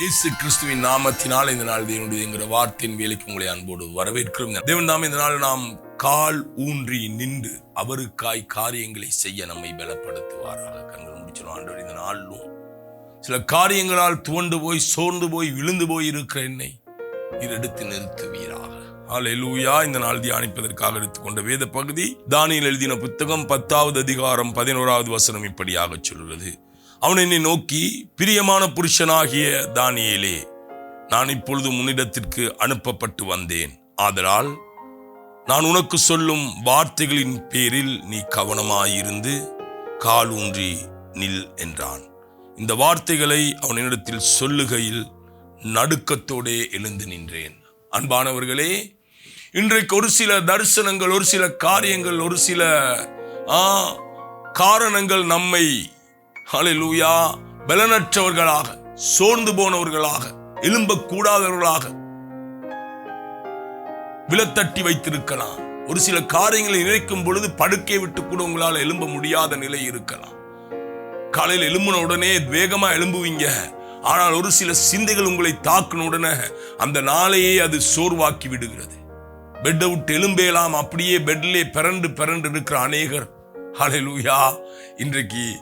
இயேசு கிறிஸ்துவின் நாமத்தினால் இந்த நாள் தேவனுடைய என்கிற வார்த்தையின் வேலைக்கு உங்களை அன்போடு வரவேற்கிறோம். தேவன் நாம் இந்த நாள் நாம் கால் ஊன்றி நின்று அவருக்காய் காரியங்களை செய்ய நம்மை பலப்படுத்துவாராக. கண்கள் முடிச்சிடும். ஆண்டவர் இந்த நாளும் சில காரியங்களால் துவண்டு போய் சோர்ந்து போய் விழுந்து போய் இருக்கிற என்னை இதெடுத்து நிறுத்துவீராக. ஹalleluya இந்த நாள் தியானிப்பதற்காக எடுத்துக்கொண்ட வேத பகுதி தானியில் எழுதின புத்தகம் பத்தாவது அதிகாரம் பதினோராவது வசனம் இப்படியாக சொல்கிறது அவன் என்னை நோக்கி பிரியமான புருஷனாகிய தானியேலே நான் இப்பொழுது முன்னிடத்திற்கு அனுப்பப்பட்டு வந்தேன். ஆதலால் நான் உனக்கு சொல்லும் வார்த்தைகளின் பேரில் நீ கவனமாயிருந்து கால் ஊன்றி நில் என்றான். இந்த வார்த்தைகளை அவனிடத்தில் சொல்லுகையில் நடுக்கத்தோடே எழுந்து நின்றேன். அன்பானவர்களே இன்றைக்கு ஒரு சில தரிசனங்கள் ஒரு சில காரியங்கள் ஒரு சில ஆ, காரணங்கள் நம்மை ஹalleluya. பலனற்றவர்களாக சோர்ந்து போனவர்களாக எழும்பக்கூடாதவர்களாக விலத்தட்டி வைத்திருக்கலாம். ஒரு சில காரியங்களை நினைக்கும் பொழுது படுக்கை விட்டு கூட உங்களால் எழும்ப முடியாத நிலை இருக்கலாம். காலையில் எழும்பின உடனே வேகமா எழும்புவீங்க. ஆனால் ஒரு சில சிந்தைகள் உங்களை தாக்கின உடனே அந்த நாளையே அது சோர்வாக்கி விடுகிறது. பெட்டை விட்டு எலும்பேலாம் அப்படியே பெட்லே பிறண்டு பிறண்டு இருக்கிற அநேகர். ஹalleluya. இன்றைக்கு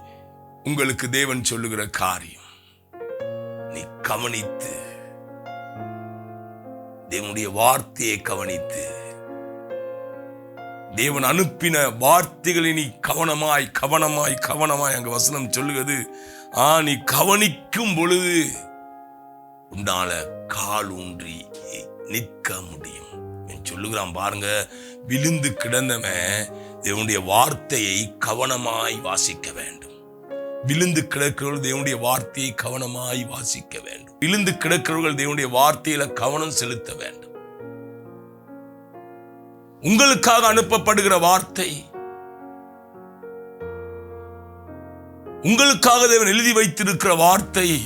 உங்களுக்கு தேவன் சொல்லுகிற காரியம். நீ கவனித்து தேவனுடைய வார்த்தையை கவனித்து தேவன் அனுப்பின வார்த்தைகளை நீ கவனமாய் கவனமாய் கவனமாய் அங்க வசனம் சொல்லுகிறது. ஆ நீ கவனிக்கும் பொழுது உன்னால கால் ஊன்றி நிற்க முடியும். சொல்லுகிறான் பாருங்க விழுந்து கிடந்தவன் தேவனுடைய வார்த்தையை கவனமாய் வாசிக்க வேண்டும். விழுந்து கிடக்கிறவர்கள் தேவனுடைய வார்த்தையை கவனமாய் வாசிக்க வேண்டும். விழுந்து கிடக்கிறவர்கள் தேவனுடைய வார்த்தையில கவனம் செலுத்த வேண்டும். உங்களுக்காக அனுப்பப்படுகிற வார்த்தை உங்களுக்காக தேவன் எழுதி வைத்திருக்கிற வார்த்தை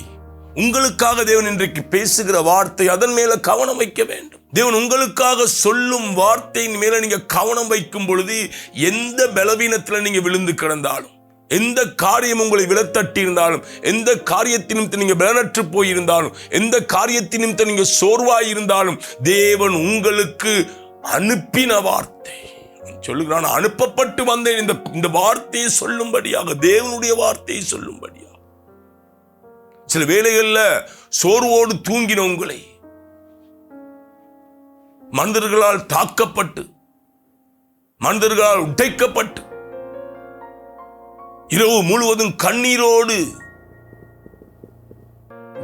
உங்களுக்காக தேவன் இன்றைக்கு பேசுகிற வார்த்தை அதன் மேல கவனம் வைக்க வேண்டும். தேவன் உங்களுக்காக சொல்லும் வார்த்தையின் மேல நீங்க கவனம் வைக்கும் பொழுது எந்த பலவீனத்தில் நீங்க விழுந்து கிடந்தாலும் எந்த காரியம் உங்களை விலத்தட்டி இருந்தாலும் எந்த காரியத்தினும் நீங்க பலனற்று போயிருந்தாலும் எந்த காரியத்தினும் நீங்க சோர்வாய் இருந்தாலும் தேவன் உங்களுக்கு அனுப்பின வார்த்தை. சொல்லுகிறான் அனுப்பப்பட்டு வந்தேன். இந்த இந்த வார்த்தையை சொல்லும்படியாக தேவனுடைய வார்த்தையை சொல்லும்படியாக. சில வேளைகள்ல சோர்வோடு தூங்கின உங்களை மனிதர்களால் தாக்கப்பட்டு மனிதர்களால் உடைக்கப்பட்டு இரவு முழுவதும் கண்ணீரோடு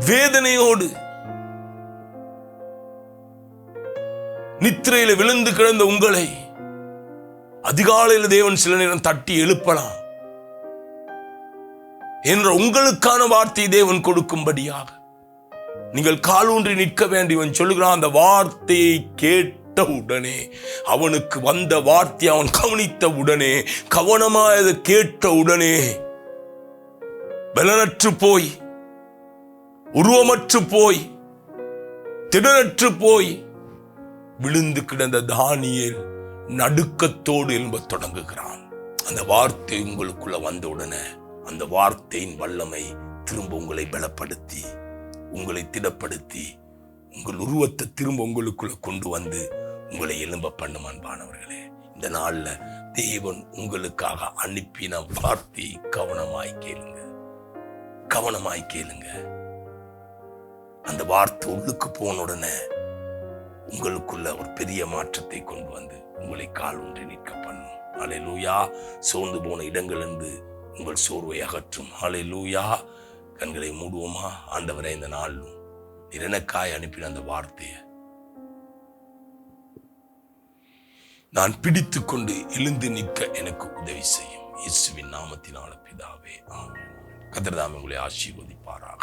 வேதனையோடு நித்திரையில விழுந்து கிடந்த உங்களை அதிகாலையில் தேவன் சில நேரம் தட்டி எழுப்பலாம் என்ற உங்களுக்கான வார்த்தையை தேவன் கொடுக்கும்படியாக. நீங்கள் காலூன்றி நிற்க வேண்டியவன் சொல்லுகிறான் அந்த வார்த்தையை கேட்டு கேட்ட உடனே அவனுக்கு வந்த வார்த்தை அவன் கவனித்த உடனே கவனமாய் அதை கேட்ட உடனே பலனற்று போய் உருவமற்று போய் திடனற்று போய் விழுந்து கிடந்த தானியல் நடுக்கத்தோடு எழும்ப தொடங்குகிறான். அந்த வார்த்தை உங்களுக்குள்ள வந்த உடனே அந்த வார்த்தையின் வல்லமை திரும்ப உங்களை பலப்படுத்தி உங்களை திடப்படுத்தி உங்கள் உருவத்தை திரும்ப உங்களுக்குள்ள கொண்டு வந்து உங்களை எலும்ப பண்ணும் அன்பானவர்களே இந்த நாளில் தேவன் உங்களுக்காக அனுப்பின வார்த்தையை கவனமாய் கேளுங்க. கவனமாய் கேளுங்க. அந்த வார்த்தை உள்ளுக்கு போன உடனே உங்களுக்குள்ள ஒரு பெரிய மாற்றத்தை கொண்டு வந்து உங்களை கால் ஒன்றி நிற்க பண்ணும். அலை லூயா சோர்ந்து போன இடங்களிலிருந்து உங்கள் சோர்வை அகற்றும். அலை லூயா கண்களை மூடுவோமா? ஆண்டவரே இந்த நாளும் நிறனக்காய் அனுப்பின அந்த வார்த்தையை நான் பிடித்து கொண்டு எழுந்து நிற்க எனக்கு உதவி செய்யும் இயேசுவின் நாமத்தினால பிதாவே ஆமென். கதிரதாம் உங்களை ஆசீர்வதிப்பாராக.